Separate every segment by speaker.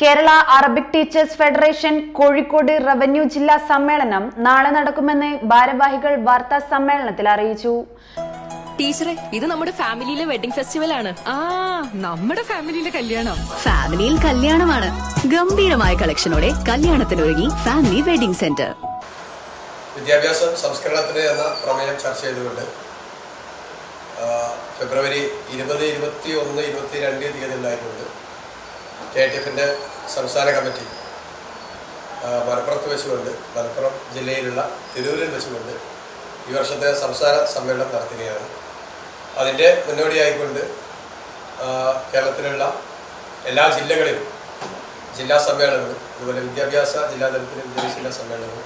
Speaker 1: Kerala Arabic teachers federation Kozhikode revenue ജില്ലാ സമ്മേളനം നാളെ നടക്കുമെന്ന് ഭാരവാഹികൾ വാർത്താ സമ്മേളനത്തിൽ അറിയിച്ചു.
Speaker 2: ടീച്ചറെ ഇത് നമ്മുടെ ഫാമിലിയിലെ വെഡിംഗ് ഫെസ്റ്റിവൽ ആണ്.
Speaker 3: ആ നമ്മുടെ ഫാമിലിയിലെ കല്യാണം.
Speaker 4: ഫാമിലിയിൽ കല്യാണമാണ്. ഗംഭീരമായ കളക്ഷനോടെ കല്യാണത്തിനൊരുങ്ങി ഫാമിലി വെഡിംഗ് സെന്റർ.
Speaker 5: വിദ്യാഭ്യാസം സംസ്കരണത്തിന് എന്ന പ്രമേയം ചർച്ച ചെയ്തുകൊണ്ട് ഫെബ്രുവരി ഇരുപത് ഇരുപത്തി ഒന്ന് ഇരുപത്തി രണ്ട് തീയതികളിലായിക്കൊണ്ട് കെ ടി എഫിന്റെ സംസ്ഥാന കമ്മിറ്റി മലപ്പുറത്ത് വെച്ചുകൊണ്ട് മലപ്പുറം ജില്ലയിലുള്ള തിരൂരിൽ വെച്ചുകൊണ്ട് ഈ വർഷത്തെ സംസ്ഥാന സമ്മേളനം നടത്തുകയാണ്. അതിന്റെ മുന്നോടിയായിക്കൊണ്ട് കേരളത്തിലുള്ള എല്ലാ ജില്ലകളിലും ജില്ലാ സമ്മേളനങ്ങളും അതുപോലെ വിദ്യാഭ്യാസ ജില്ലാതലത്തിലെ വിദ്യാഭ്യാസ ജില്ലാ സമ്മേളനങ്ങളും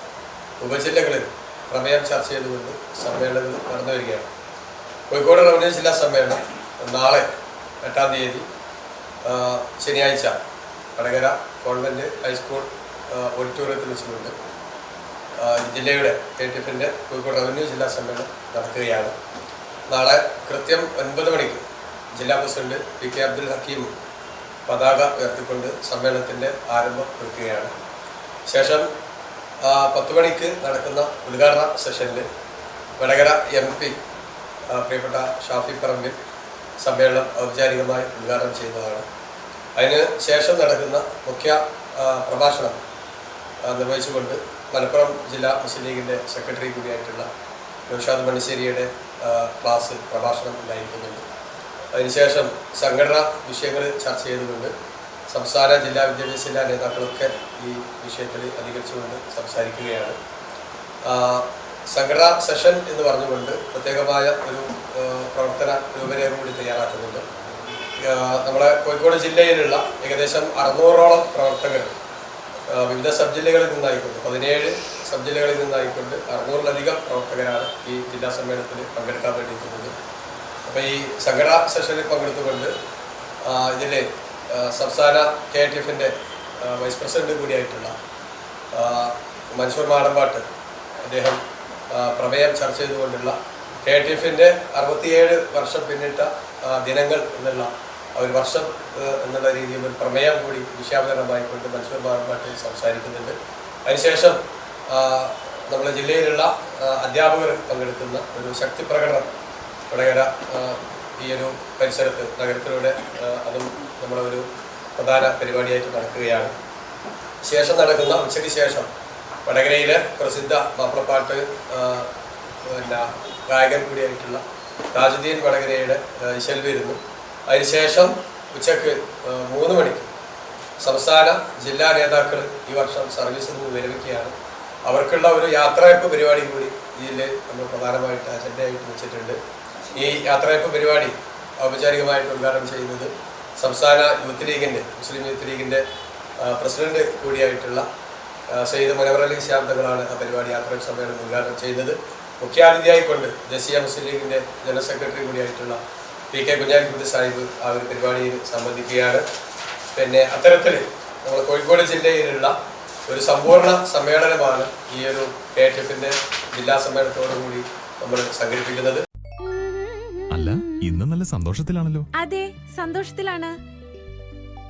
Speaker 5: ഉപജില്ലകളിൽ പ്രമേയം ചർച്ച ചെയ്തുകൊണ്ട് സമ്മേളനങ്ങൾ നടന്നു വരികയാണ് കോഴിക്കോട് റവന്യൂ ജില്ലാ സമ്മേളനം നാളെ എട്ടാം തീയതി ശനിയാഴ്ച വടകര ഗവൺമെന്റ് ഹൈസ്കൂൾ ഓഡിറ്റോറിയത്തിൽ വെച്ചുകൊണ്ട് ജില്ലയുടെ കെ ടി എഫിന്റെ കോഴിക്കോട് റവന്യൂ ജില്ലാ സമ്മേളനം നടക്കുകയാണ്. നാളെ കൃത്യം ഒൻപത് മണിക്ക് ജില്ലാ president P K Abdul Hakeem പതാക ഉയർത്തിക്കൊണ്ട് സമ്മേളനത്തിന്റെ ആരംഭം കുറിക്കുകയാണ് ശേഷം പത്ത് മണിക്ക് നടക്കുന്ന ഉദ്ഘാടന സെഷനിൽ വടകര എം പി പ്രിയപ്പെട്ട ഷാഫി പറമ്പിൽ സമ്മേളനം ഔപചാരികമായി ഉദ്ഘാടനം ചെയ്യുന്നതാണ്. അതിന് ശേഷം നടക്കുന്ന മുഖ്യ പ്രഭാഷണം നിർവഹിച്ചുകൊണ്ട് മലപ്പുറം ജില്ലാ മുസ്ലിം ലീഗിന്റെ സെക്രട്ടറി കൂടിയായിട്ടുള്ള നൗഷാദ് മണിശ്ശേരിയുടെ ക്ലാസ് പ്രഭാഷണം ഉണ്ടായിരിക്കുന്നുണ്ട്. അതിനുശേഷം സംഘടനാ വിഷയങ്ങൾ ചർച്ച ചെയ്തുകൊണ്ട് സംസ്ഥാന ജില്ലാ വിദ്യാഭ്യാസ ജില്ലാ നേതാക്കളൊക്കെ ഈ വിഷയത്തിൽ അധികരിച്ചുകൊണ്ട് സംസാരിക്കുകയാണ്. സംഘടനാ സെഷൻ എന്ന് പറഞ്ഞുകൊണ്ട് പ്രത്യേകമായ ഒരു പ്രവർത്തന രൂപരേഖ കൂടി തയ്യാറാക്കുന്നുണ്ട്. നമ്മുടെ കോഴിക്കോട് ജില്ലയിലുള്ള ഏകദേശം അറുന്നൂറോളം പ്രവർത്തകർ വിവിധ സബ് ജില്ലകളിൽ നിന്നായിക്കൊണ്ട് പതിനേഴ് സബ് ജില്ലകളിൽ നിന്നായിക്കൊണ്ട് അറുന്നൂറിലധികം പ്രവർത്തകരാണ് ഈ ജില്ലാ സമ്മേളനത്തിൽ പങ്കെടുക്കാൻ വേണ്ടിയിട്ടുള്ളത്. അപ്പോൾ ഈ സംഘടനാ സെഷനിൽ പങ്കെടുത്തുകൊണ്ട് ഇതിൽ സംസ്ഥാന കെ ടി എഫിന്റെ വൈസ് പ്രസിഡന്റ് കൂടിയായിട്ടുള്ള മൻസൂർ മാടമ്പാട്ട് അദ്ദേഹം പ്രമേയം ചർച്ച ചെയ്തുകൊണ്ടുള്ള കെ ടി എഫിന്റെ അറുപത്തിയേഴ് വർഷം പിന്നിട്ട ദിനങ്ങൾ എന്നുള്ള ഒരു വർഷം എന്നുള്ള രീതിയിൽ ഒരു പ്രമേയം കൂടി വിഷയാവതരണമായിക്കൊണ്ട് മത്സ്യ മാടമ്പാട്ട് സംസാരിക്കുന്നുണ്ട്. അതിനുശേഷം നമ്മുടെ ജില്ലയിലുള്ള അധ്യാപകർ പങ്കെടുക്കുന്ന ഒരു ശക്തി പ്രകടനം വടകര ഈ ഒരു പരിസരത്ത് നഗരത്തിലൂടെ അതും നമ്മുടെ ഒരു പ്രധാന പരിപാടിയായിട്ട് നടക്കുകയാണ്. ശേഷം നടക്കുന്ന ഉച്ചയ്ക്ക് ശേഷം വടകരയിലെ പ്രസിദ്ധ മാപ്പിളപ്പാട്ട് പിന്നെ ഗായകൻ കൂടിയായിട്ടുള്ള താജുദ്ദീൻ വടകരയുടെ ശെൽവിരുന്നു അതിനുശേഷം ഉച്ചയ്ക്ക് മൂന്ന് മണിക്ക് സംസ്ഥാന ജില്ലാ നേതാക്കൾ ഈ വർഷം സർവീസിൽ നിന്ന് വിരമിക്കുകയാണ്. അവർക്കുള്ള ഒരു യാത്രയപ്പ് പരിപാടി കൂടി ഇതിൽ നമ്മൾ പ്രധാനമായിട്ട് അജണ്ടയായിട്ട് വെച്ചിട്ടുണ്ട്. ഈ യാത്രയപ്പ് പരിപാടി ഔപചാരികമായിട്ട് ഉദ്ഘാടനം ചെയ്യുന്നത് സംസ്ഥാന യൂത്ത് ലീഗിന്റെ മുസ്ലിം യൂത്ത് ലീഗിന്റെ പ്രസിഡന്റ് കൂടിയായിട്ടുള്ള സയ്യിദ് മുനവറലി ഇസ്ലാം തങ്ങളാണ് ആ പരിപാടി യാത്രാ സമ്മേളനം ഉദ്ഘാടനം ചെയ്യുന്നത് മുഖ്യാതിഥിയായിക്കൊണ്ട് ദേശീയ മുസ്ലിം ലീഗിന്റെ ജനറൽ സെക്രട്ടറി കൂടിയായിട്ടുള്ള പി കെ കുഞ്ഞാലിക്കുട്ടി സാഹിബ് ആ ഒരു പരിപാടിയിൽ സംബന്ധിക്കുകയാണ്. പിന്നെ അത്തരത്തിൽ നമ്മൾ കോഴിക്കോട് ജില്ലയിലുള്ള ഒരു സമ്പൂർണ സമ്മേളനമാണ് ഈ ഒരു കെ ടി എഫിന്റെ ജില്ലാ സമ്മേളനത്തോടുകൂടി നമ്മൾ സംഘടിപ്പിക്കുന്നത്.
Speaker 6: അല്ല ഇന്ന് നല്ല സന്തോഷത്തിലാണല്ലോ.
Speaker 7: അതെ സന്തോഷത്തിലാണ്.